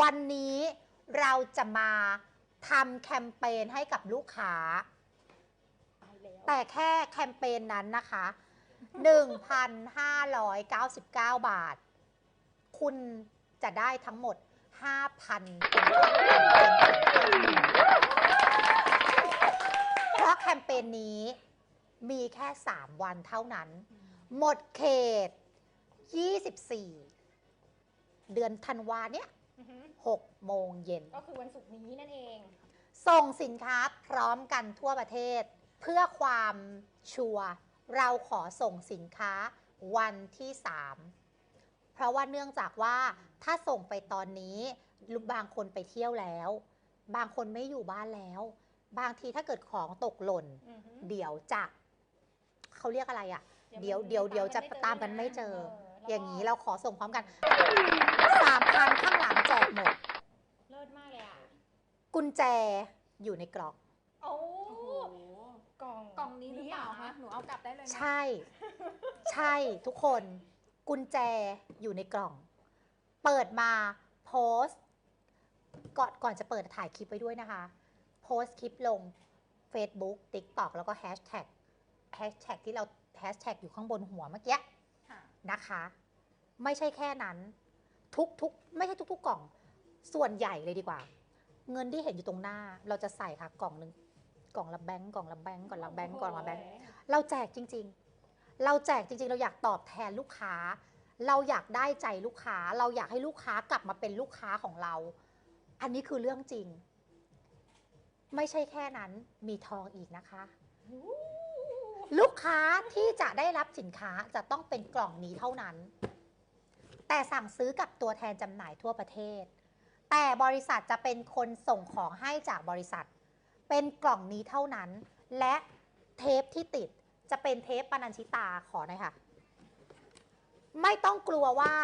วันนี้เราจะมาทำแคมเปญให้กับลูกค้าตายแล้วแต่แค่แคมเปญนั้นนะคะ 1,599 บาท คุณจะได้ทั้งหมด 5,000เป็นขั้นต่ำเป็นขั้นเพราะแคมเปญนี้มีแค่ 3 วันเท่านั้น หมดเขต 24 เดือนธันวาเนี้ย อือหือ6 โมงเย็น ก็คือวันศุกร์นี้นั่นเอง ส่งสินค้าพร้อมกันทั่วประเทศ เพื่อความชัวร์เราขอส่งสินค้าวันที่ 3 เพราะว่าเนื่องจากว่าถ้าส่งไปตอนนี้บางคนไปเที่ยวแล้ว บางคนไม่อยู่บ้านแล้ว บางทีถ้าเกิดของตกหล่น อือหือ เดี๋ยวจะเขาเรียกอะไรอะ่ะ เดี๋เดี๋ยยววเดี๋ยวมันเดี๋ยวจะตามกันไม่เจอตามกันไม่เจอเอ อแล้วก็อย่างนี้เราขอส่งพร้อมกันสามพันข้างหลังแจกหมด เลิศมากเลยอะ กุญแจอยู่ในกล่อง โอ้โอ้โหกล่องกล่องนี้หรือเปล่าคะหนูเอากลับได้เลยไหมใช่ ใช่ทุกคนกุญแจอยู่ในกล่อง เปิดมาโพสต์ก่อนก่อนจะเปิดถ่ายคลิปไว้ด้วยนะคะ โพสต์คลิปลง Facebook TikTok แล้วก็แฮชแท็กแฮชแท็กที่เราแฮชแท็กอยู่ข้างบนหัวเมื่อกี้ค่ะ นะคะ ไม่ใช่แค่นั้นทุกทุกไม่ใช่ทุก ๆ กล่อง ส่วนใหญ่เลยดีกว่า เงินที่เห็นอยู่ตรงหน้า เราจะใส่ค่ะกล่องหนึ่งกล่องละแบงก์กล่องละแบงก์กล่องละแบงก์กล่องละแบงก์เราแจกจริง ๆ เราแจกจริง ๆ เราอยากตอบแทนลูกค้า เราอยากได้ใจลูกค้า เราอยากให้ลูกค้ากลับมาเป็นลูกค้าของเรา อันนี้คือเรื่องจริง ไม่ใช่แค่นั้นมีทองอีกนะคะ ลูกค้าที่จะได้รับสินค้าจะต้องเป็นกล่องนี้เท่านั้น แต่สั่งซื้อกับตัวแทนจำหน่ายทั่วประเทศ แต่บริษัทจะเป็นคนส่งของให้จากบริษัท เป็นกล่องนี้เท่านั้น และเทปที่ติดจะเป็นเทปปนัญชิตาขอหน่อยค่ะ ไม่ต้องกลัวว่า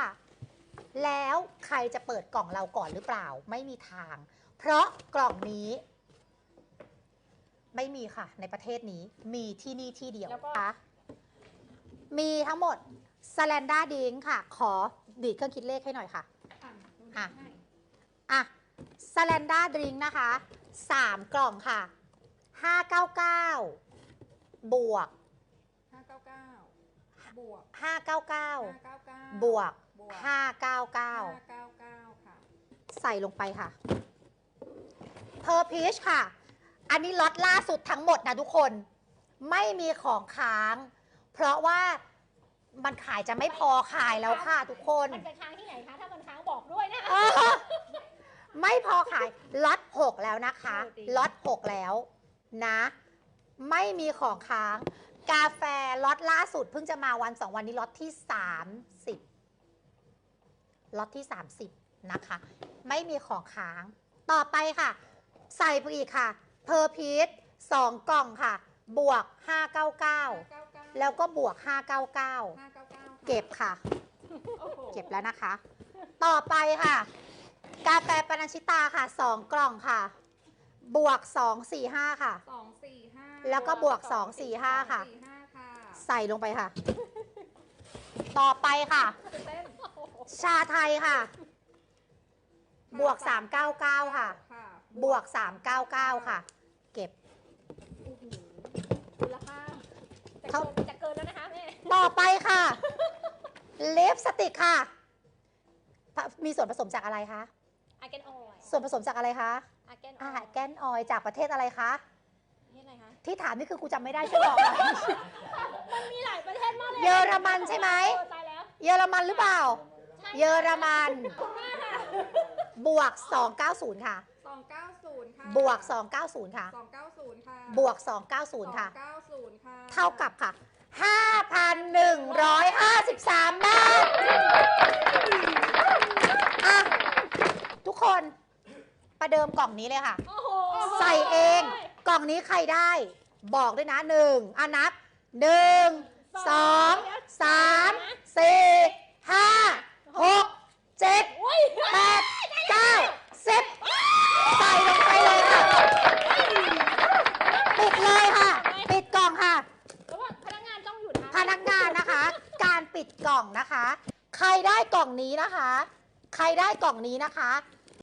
แล้วใครจะเปิดกล่องเราก่อนหรือเปล่า ไม่มีทาง เพราะกล่องนี้ ไม่มีค่ะ ในประเทศนี้มีที่นี่ที่เดียวแล้วก็นะคะมีทั้งหมดสแลนด้าดิงค่ะ ขอดีดเครื่องคิดเลขให้หน่อยค่ะ อะ อะให้อะสแลนด้าดริงนะคะ3กล่องค่ะ599บวกห้าเก้าเก้าบวก599ห้าเก้าเก้าบวกบวกห้า599เก้าเก้าค่ะใส่ลงไปค่ะเพอร์พีชค่ะ อันนี้ล็อตล่าสุดทั้งหมดนะทุกคน ไม่มีของค้าง เพราะว่ามันขายจะไม่พอขายแล้วค่ะทุกคน มันจะค้างที่ไหนคะ ถ้ามันค้างบอกด้วยนะคะเออไม่พอขายล็อต6แล้วนะคะโอ้ดีล็อต6แล้วนะ ไม่มีของค้าง กาแฟล็อตล่าสุดเพิ่งจะมาวันสองวันนี้ล็อตที่30ล็อตที่30นะคะ ไม่มีของค้าง ต่อไปค่ะ ใส่ไปอีกค่ะ เพอร์พีช2กล่องค่ะ บวก 599 แล้วก็บวก 599ห้าเก้าเก้าเก็บค่ะโอ้โหเก็บแล้วนะคะ ต่อไปค่ะ กาแฟปานัญชิตาค่ะ2กล่องค่ะ บวก 2 4 5 ค่ะ สองสี่ห้าแล้วก็บวก2 4 5ค่ะสี่ห้าค่ะใส่ลงไปค่ะ ต่อไปค่ะตื่นเต้นชาไทยค่ะ บวก 399 ค่ะค่ะ บวก 399 ค่ะ เก็บโอ้โหมูลค่าจะเขาเกินจะเกินแล้วนะคะแม่ต่อไปค่ะลิปสติกค่ะ มีส่วนผสมจากอะไรคะ อาเกนออยส่วนผสมจากอะไรคะอาเกนออาอยหารแกนออยล์จากประเทศอะไรคะ นี่อะไรคะ ที่ถามนี่คือกูจำไม่ได้ช่วยบอกหน่อย มันมีหลายประเทศมากเลยเยอรมันใช่ไหม เออตายแล้วเยอรมันหรือเปล่า ใช่เยอรมัน คุณมากค่ะ บวก 290 ค่ะสองเก้าศูนย์ค่ะบวก 290 ค่ะสองเก้าศูนย์ค่ะบวก 290 ค่ะสองเก้าศูนย์ค่ะเท่ากับค่ะ 5,153 บาทอะทุกคนประเดิมกล่องนี้เลยค่ะ โอ้โหใส่เอง กล่องนี้ใครได้ บอกด้วยนะหนึ่งอะนับหนึ่งสองสามสี่ห้าหกเจ็ด อุ้ย แปดเก้าสิบใส่ลงไปเลยค่ะ ปิดเลยค่ะ ปิดกล่องค่ะ แล้วว่าพนักงานต้องหยุดนะ พ นักงานนะคะ การปิดกล่องนะคะ ใครได้กล่องนี้นะคะ ใครได้กล่องนี้นะคะ